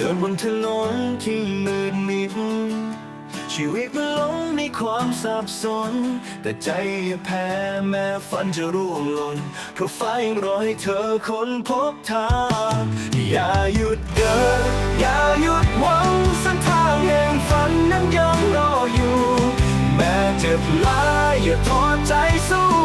เดินบนถนนที่มืดมิด ชีวิตมันหลงในความสับสน แต่ใจอย่าแพ้แม้ฝันจะร่วงหล่นเพราะฟ้ายังรอให้เธอค้นพบทาง อย่าหยุดเดิน อย่าหยุดหวังเส้นทางแห่งฝันนั้นยังรออยู่ แม้เจ็บลายอย่าท้อใจสู้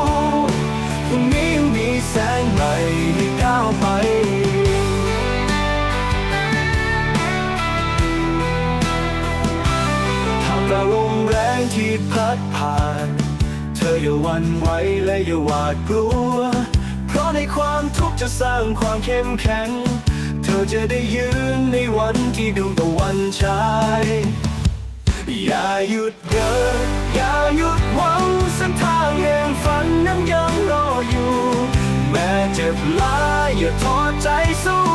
กลาลมแรงที่พัดผ่าน เธออย่าวันไหวและอย่าหวาดกลัว เพราะในความทุกข์จะสร้างความเข้มแข็ง เธอจะได้ยืนในวันที่ดวงตะวันฉาย อย่าหยุดเดิน อย่าหยุดหวังเส้นทางแห่งฝันนั้นยังรออยู่ แม้เจ็บหลายอย่าท้อใจสู้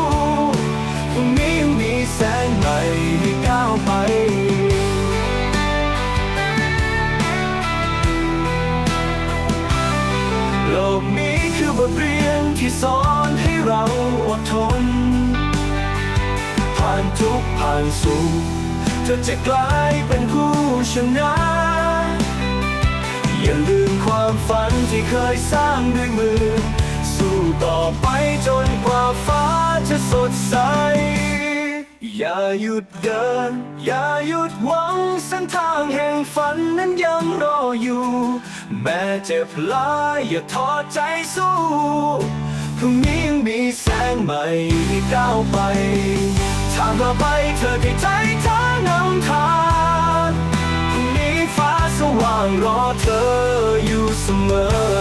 คือบทเรียนที่สอนให้เราอดทน ผ่านทุกผ่านสุขเธอจะกลายเป็นผู้ชนะ อย่าลืมความฝันที่เคยสร้างด้วยมือ สู้ต่อไปจนกว่าฟ้าจะสดใส อย่าหยุดเดิน อย่าหยุดหวังเส้นทางแห่งฝันนั้นยังรออยู่ แม้เจ็บหลายอย่าท้อใจสู้พรุ่งนี้ยังมีแสงใหม่ให้ก้าวไป ทางต่อไปเธอได้ใจเธอนำทางพรุ่งนี้ฟ้าสว่างรอเธออยู่เสมอ